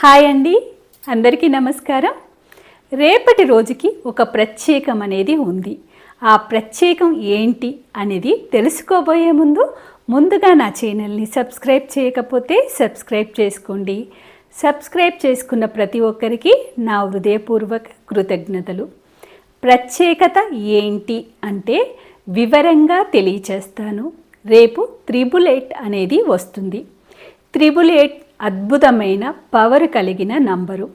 Hi అండి. అందరికీ నమస్కారం. రేపటి రోజుకి ఒక ప్రత్యేకం అనేది ఉంది. ఆ ప్రత్యేకం ఏంటి అనేది తెలుసుకోబోయే ముందు ముందుగా నా ఛానల్ని సబ్స్క్రైబ్ చేయకపోతే సబ్స్క్రైబ్ చేసుకోండి. సబ్స్క్రైబ్ చేసుకున్న ప్రతి ఒక్కరికి నా హృదయపూర్వక కృతజ్ఞతలు. ప్రత్యేకత ఏంటి అంటే వివరంగా తెలియచేస్తాను. రేపు త్రిబుల్ ఎయిట్ అనేది వస్తుంది. త్రిబుల్ ఎయిట్ అద్భుతమైన పవర్ కలిగిన నంబరు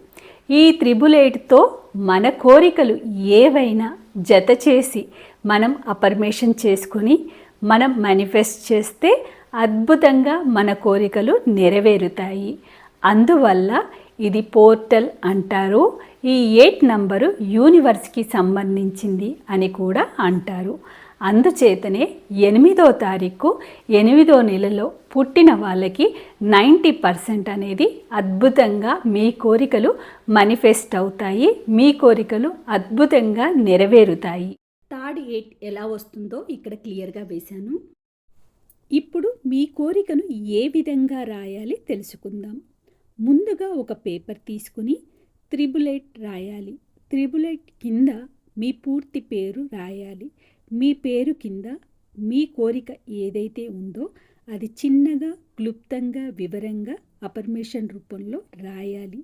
ఈ త్రిబుల్ ఎయిట్తో మన కోరికలు ఏవైనా జత చేసి మనం అపర్మేషన్ చేసుకుని మనం మేనిఫెస్ట్ చేస్తే అద్భుతంగా మన కోరికలు నెరవేరుతాయి. అందువల్ల ఇది పోర్టల్ అంటారు. ఈ ఎయిట్ నంబరు యూనివర్స్కి సంబంధించింది అని కూడా అంటారు. అందుచేతనే ఎనిమిదో తారీఖు ఎనిమిదో నెలలో పుట్టిన వాళ్ళకి నైంటీ పర్సెంట్ అనేది అద్భుతంగా మీ కోరికలు మేనిఫెస్ట్ అవుతాయి. మీ కోరికలు అద్భుతంగా నెరవేరుతాయి. థర్డ్ ఎయిట్ ఎలా వస్తుందో ఇక్కడ క్లియర్గా వేశాను. ఇప్పుడు మీ కోరికను ఏ విధంగా రాయాలి తెలుసుకుందాం. ముందుగా ఒక పేపర్ తీసుకుని త్రిబులెట్ రాయాలి. త్రిబులెట్ కింద మీ పూర్తి పేరు రాయాలి. మీ పేరు కింద మీ కోరిక ఏదైతే ఉందో అది చిన్నగా క్లుప్తంగా వివరంగా అపర్మేషన్ రూపంలో రాయాలి.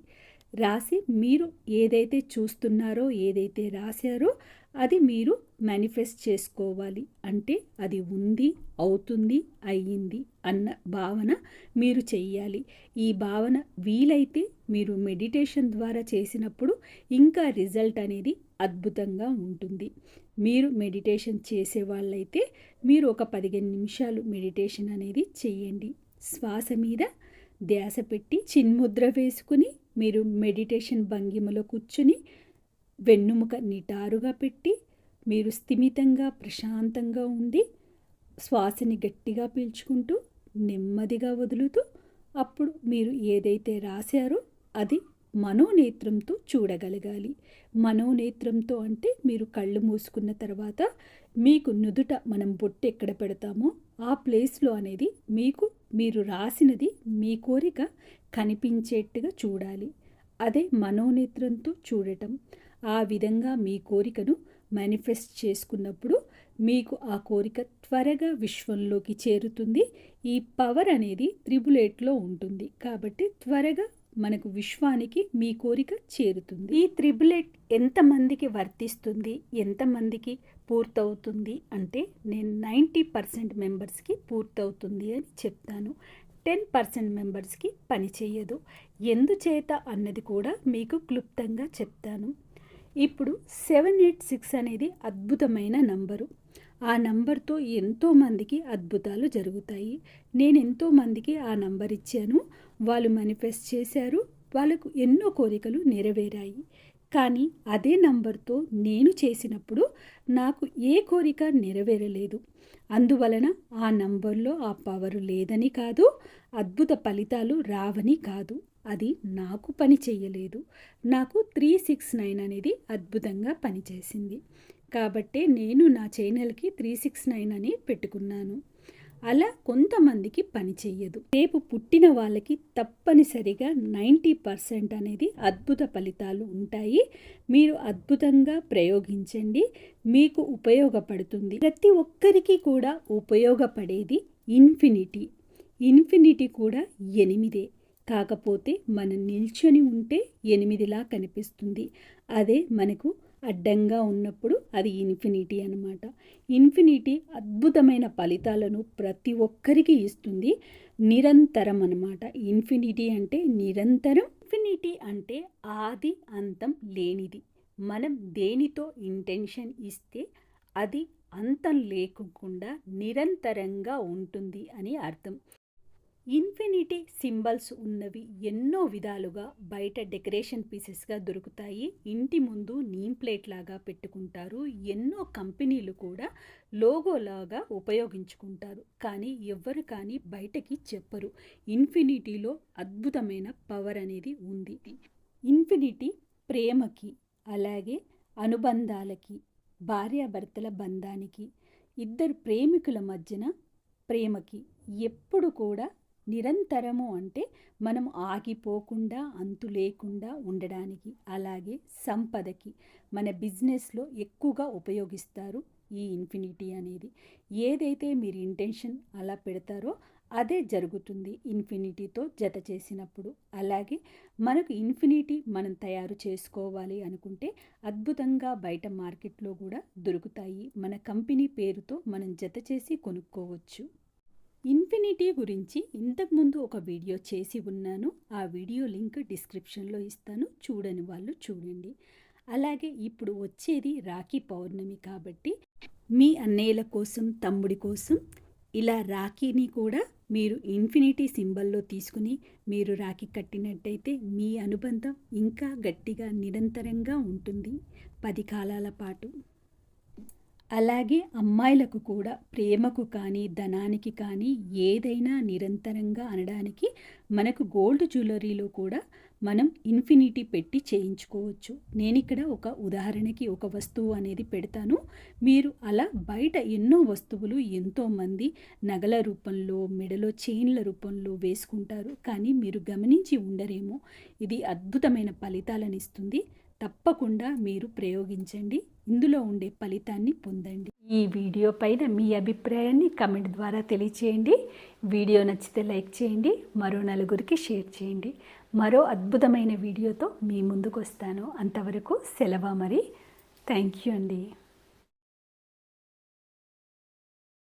రాసి మీరు ఏదైతే చూస్తున్నారో ఏదైతే రాశారో అది మీరు మేనిఫెస్ట్ చేసుకోవాలి. అంటే అది ఉంది అవుతుంది అయ్యింది అన్న భావన మీరు చెయ్యాలి. ఈ భావన వీలైతే మీరు మెడిటేషన్ ద్వారా చేసినప్పుడు ఇంకా రిజల్ట్ అనేది అద్భుతంగా ఉంటుంది. మీరు మెడిటేషన్ చేసే వాళ్ళైతే మీరు ఒక పదిహేను నిమిషాలు మెడిటేషన్ అనేది చేయండి శ్వాస మీద ధ్యాస పెట్టి చిన్ముద్ర వేసుకుని మీరు మెడిటేషన్ భంగిమలో కూర్చుని వెన్నుముక నిటారుగా పెట్టి మీరు స్థిమితంగా ప్రశాంతంగా ఉండి శ్వాసని గట్టిగా పీల్చుకుంటూ నెమ్మదిగా వదులుతూ అప్పుడు మీరు ఏదైతే రాశారో అది మనోనేత్రంతో చూడగలగాలి. మనోనేత్రంతో అంటే మీరు కళ్ళు మూసుకున్న తర్వాత మీకు నుదుట మనం బొట్టు ఎక్కడ పెడతామో ఆ ప్లేస్లో అనేది మీకు మీరు రాసినది మీ కోరిక కనిపించేట్టుగా చూడాలి. అదే మనోనేత్రంతో చూడటం. ఆ విధంగా మీ కోరికను మేనిఫెస్ట్ చేసుకున్నప్పుడు మీకు ఆ కోరిక త్వరగా విశ్వంలోకి చేరుతుంది. ఈ పవర్ అనేది త్రిబులేట్లో ఉంటుంది. కాబట్టి త్వరగా మనకు విశ్వానికి మీ కోరిక చేరుతుంది. ఈ త్రిబులెట్ ఎంతమందికి వర్తిస్తుంది ఎంతమందికి పూర్తవుతుంది అంటే నేను నైంటీ పర్సెంట్ మెంబర్స్కి పూర్తవుతుంది అని చెప్తాను. టెన్ పర్సెంట్ మెంబర్స్కి పని చేయదు. ఎందుచేత అన్నది కూడా మీకు క్లుప్తంగా చెప్తాను. ఇప్పుడు సెవెన్ ఎయిట్ సిక్స్ అనేది అద్భుతమైన నంబరు. ఆ నంబర్తో ఎంతోమందికి అద్భుతాలు జరుగుతాయి. నేను ఎంతోమందికి ఆ నంబర్ ఇచ్చాను. వాళ్ళు మేనిఫెస్ట్ చేశారు. వాళ్ళకు ఎన్నో కోరికలు నెరవేరాయి. కానీ అదే నంబర్తో నేను చేసినప్పుడు నాకు ఏ కోరిక నెరవేరలేదు. అందువలన ఆ నంబర్లో ఆ పవర్ లేదని కాదు అద్భుత ఫలితాలు రావని కాదు. అది నాకు పని చేయలేదు నాకు త్రీ సిక్స్ నైన్ అనేది అద్భుతంగా పనిచేసింది కాబట్టే నేను నా ఛానల్కి త్రీ సిక్స్ నైన్ అని పెట్టుకున్నాను. అలా కొంతమందికి పని చెయ్యదు. రేపు పుట్టిన వాళ్ళకి తప్పనిసరిగా నైంటీ పర్సెంట్ అనేది అద్భుత ఫలితాలు ఉంటాయి. మీరు అద్భుతంగా ప్రయోగించండి. మీకు ఉపయోగపడుతుంది. ప్రతి ఒక్కరికి కూడా ఉపయోగపడేది ఇన్ఫినిటీ. ఇన్ఫినిటీ కూడా ఎనిమిదే. కాకపోతే మనం నిల్చొని ఉంటే ఎనిమిదిలా కనిపిస్తుంది. అదే మనకు అడ్డంగా ఉన్నప్పుడు అది ఇన్ఫినిటీ అనమాట ఇన్ఫినిటీ అద్భుతమైన ఫలితాలను ప్రతి ఒక్కరికి ఇస్తుంది. నిరంతరం అనమాట ఇన్ఫినిటీ అంటే నిరంతరం ఇన్ఫినిటీ అంటే ఆది అంతం లేనిది. మనం దేనితో ఇంటెన్షన్ ఇస్తే అది అంతం లేకుండా నిరంతరంగా ఉంటుంది అని అర్థం. ఇన్ఫినిటీ సింబల్స్ ఉన్నవి ఎన్నో విధాలుగా బయట డెకరేషన్ పీసెస్గా దొరుకుతాయి. ఇంటి ముందు నీమ్ ప్లేట్ లాగా పెట్టుకుంటారు. ఎన్నో కంపెనీలు కూడా లోగోలాగా ఉపయోగించుకుంటారు. కానీ ఎవ్వరు కానీ బయటకి చెప్పరు. ఇన్ఫినిటీలో అద్భుతమైన పవర్ అనేది ఉంది. ఇన్ఫినిటీ ప్రేమకి అలాగే అనుబంధాలకి భార్యాభర్తల బంధానికి ఇద్దరు ప్రేమికుల మధ్యన ప్రేమకి ఎప్పుడు కూడా నిరంతరము అంటే మనం ఆగిపోకుండా అంతు లేకుండా ఉండడానికి అలాగే సంపదకి. మన బిజినెస్లో ఎక్కువగా ఉపయోగిస్తారు ఈ ఇన్ఫినిటీ అనేది. ఏదైతే మీరు ఇంటెన్షన్ అలా పెడతారో అదే జరుగుతుంది ఇన్ఫినిటీతో జత చేసినప్పుడు. అలాగే మనకు ఇన్ఫినిటీ మనం తయారు చేసుకోవాలి అనుకుంటే అద్భుతంగా బయట మార్కెట్లో కూడా దొరుకుతాయి. మన కంపెనీ పేరుతో మనం జత చేసి కొనుక్కోవచ్చు. ఇన్ఫినిటీ గురించి ఇంతకుముందు ఒక వీడియో చేసి ఉన్నాను. ఆ వీడియో లింక్ డిస్క్రిప్షన్లో ఇస్తాను. చూడని వాళ్ళు చూడండి. అలాగే ఇప్పుడు వచ్చేది రాఖీ పౌర్ణమి కాబట్టి మీ అన్నయ్యల కోసం తమ్ముడి కోసం ఇలా రాఖీని కూడా మీరు ఇన్ఫినిటీ సింబల్లో తీసుకుని మీరు రాఖీ కట్టినట్టయితే మీ అనుబంధం ఇంకా గట్టిగా నిరంతరంగా ఉంటుంది. పది కాలాల పాటు. అలాగే అమ్మాయిలకు కూడా ప్రేమకు కానీ ధనానికి కానీ ఏదైనా నిరంతరంగా అనడానికి మనకు గోల్డ్ జ్యువెలరీలో కూడా మనం ఇన్ఫినిటీ పెట్టి చేయించుకోవచ్చు. నేను ఇక్కడ ఒక ఉదాహరణకి ఒక వస్తువు అనేది పెడతాను. మీరు అలా బయట ఎన్నో వస్తువులు ఎంతోమంది నగల రూపంలో మెడలో చైన్ల రూపంలో వేసుకుంటారు. కానీ మీరు గమనించి ఉండరేమో ఇది అద్భుతమైన ఫలితాలను ఇస్తుంది తప్పకుండా మీరు ప్రయోగించండి. ఇందులో ఉండే ఫలితాన్ని పొందండి. ఈ వీడియో పైన మీ అభిప్రాయాన్ని కమెంట్ ద్వారా తెలియచేయండి. వీడియో నచ్చితే లైక్ చేయండి. మరో నలుగురికి షేర్ చేయండి. మరో అద్భుతమైన వీడియోతో మీ ముందుకు వస్తాను అంతవరకు సెలవు మరి. థ్యాంక్ యూ అండి.